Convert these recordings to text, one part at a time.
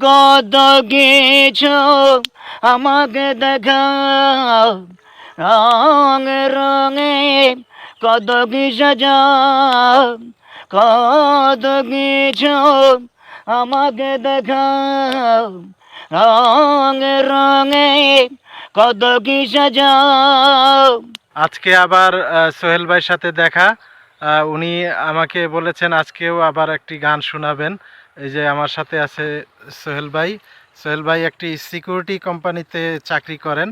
কত কিছু আমাকে দেখাও। রং রঙে কত কি সাজাও কত কিছু আমাকে দেখাও। রং রঙে কত কি সাজাও। আজকে আবার সোহেল ভাইয়ের সাথে দেখা। উনি আমাকে বলেছেন আজকেও আবার একটি গান শোনাবেন। এই যে আমার সাথে আছে সোহেল ভাই। সোহেল ভাই একটি সিকিউরিটি কোম্পানিতে চাকরি করেন।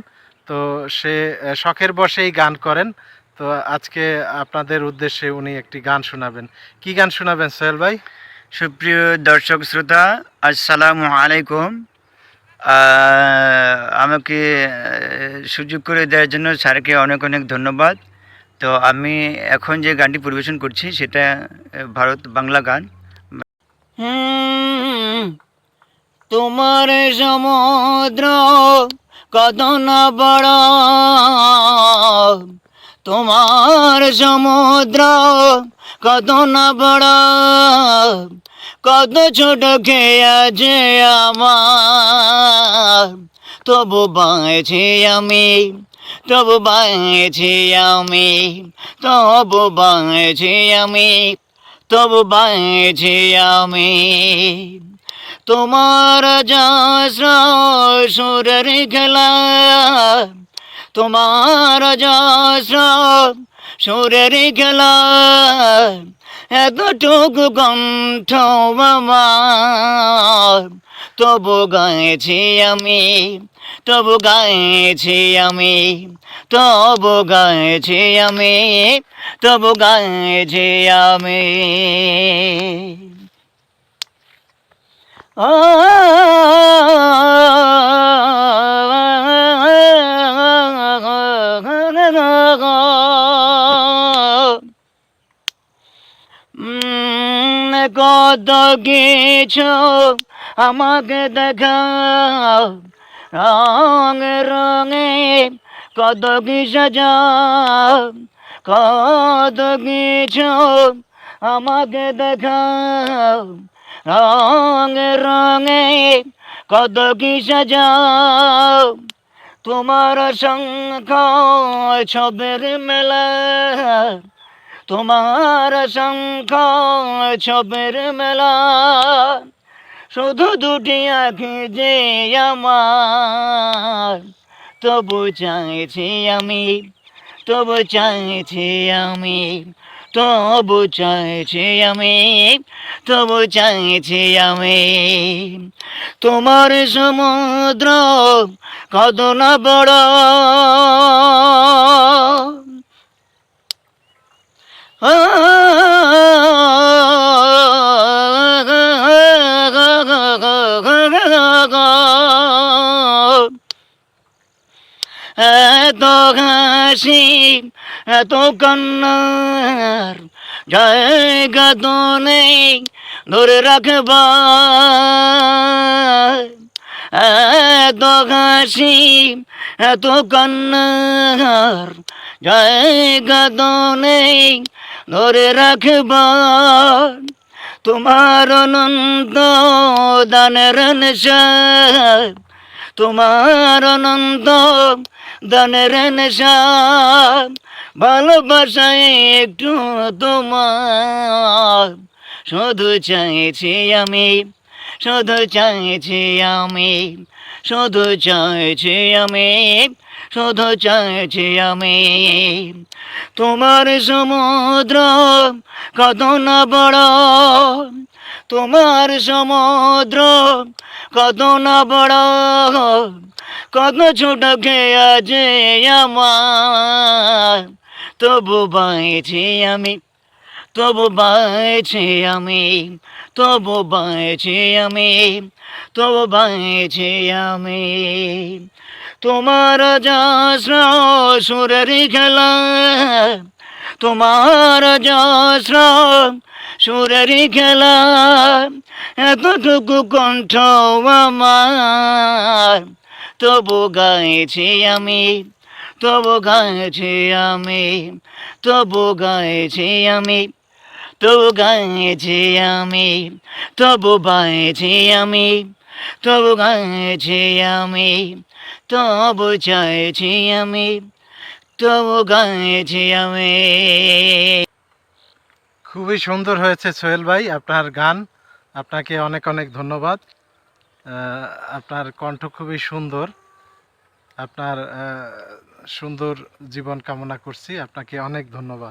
তো সে শখের বসেই গান করেন। তো আজকে আপনাদের উদ্দেশ্যে উনি একটি গান শোনাবেন। কি গান শোনাবেন সোহেল ভাই? সুপ্রিয় দর্শক শ্রোতা আসসালামু আলাইকুম। আমাকে সুযোগ করে দেওয়ার জন্য স্যারকে অনেক অনেক ধন্যবাদ। তো আমি এখন যে গানটি পরিবেশন করছি, সেটা ভারত বাংলা গান। তোমার সমুদ্র কত না বড়। তোমার সমুদ্র কত না বড়। কত ছোট খেয়েছে আমার। তবু বাঁচি আমি, তবু বাঁচি আমি, তবু বাঁচি আমি, তবু বাঁচি আমি। তোমার সুরের খেলা, তোমার সুরের খেলা। এতটুকু কণ্ঠ আমার তবু গাইছি আমি তবু গাইছি আমি তবু গাইছি আমি তবু গাইছি আমি ও উম, কত কিছু আমাকে দেখাও রং রঙে কত কি সাজাও কত কিছু আমাকে দেখাও রং রঙে কত কি সাজাও তোমার শঙ্খ ছবের মেলা তোমার শঙ্খ ছবের মেলা। শুধু দুটি আঁখি যে আমার। তবু চাইছি আমি, তবু চাইছি আমি, তবু চাইছি আমি, তবু চাইছি আমি। তোমার সমুদ্র কত না বড়। এত হাসি এত কান্নার জায়গা তো নেই ধরে রাখবার এত হাসি এত কান্নার জায়গা তো নেই। ধরে রাখবার তোমার অনন্ত দানের তোমার অনন্ত দানের নেশা ভালোবাসায় একটু তোমার। শুধু চাইছি আমি, শুধু চাইছি আমি, শুধু চাইছি আমি। শুধু চাইছি আমি। তোমার সমুদ্র কত না বড়? তোমার সমুদ্র কত না বড়? কত ছোট খেয়েছে আমার? তবু বাঁচি আমি, তবু বাঁচি আমি, তবু বাঁচি আমি, তবু বাঁচি আমি। তোমার সুরের খেলা, তোমার যশ্র সুরের খেলা, এতটুকু কণ্ঠ আমার। তবু গাইছি আমি, তবু গাইছি আমি, তবু গাইছি আমি, তবু গাইছি আমি, তবু বাইছি আমি, তবু গাইছি আমি তবু চাইছি আমি, তবু গাইছি আমি। খুবই সুন্দর হয়েছে সোহেল ভাই আপনার গান। আপনাকে অনেক অনেক ধন্যবাদ। আপনার কণ্ঠ খুবই সুন্দর। আপনার সুন্দর জীবন কামনা করছি। আপনাকে অনেক ধন্যবাদ।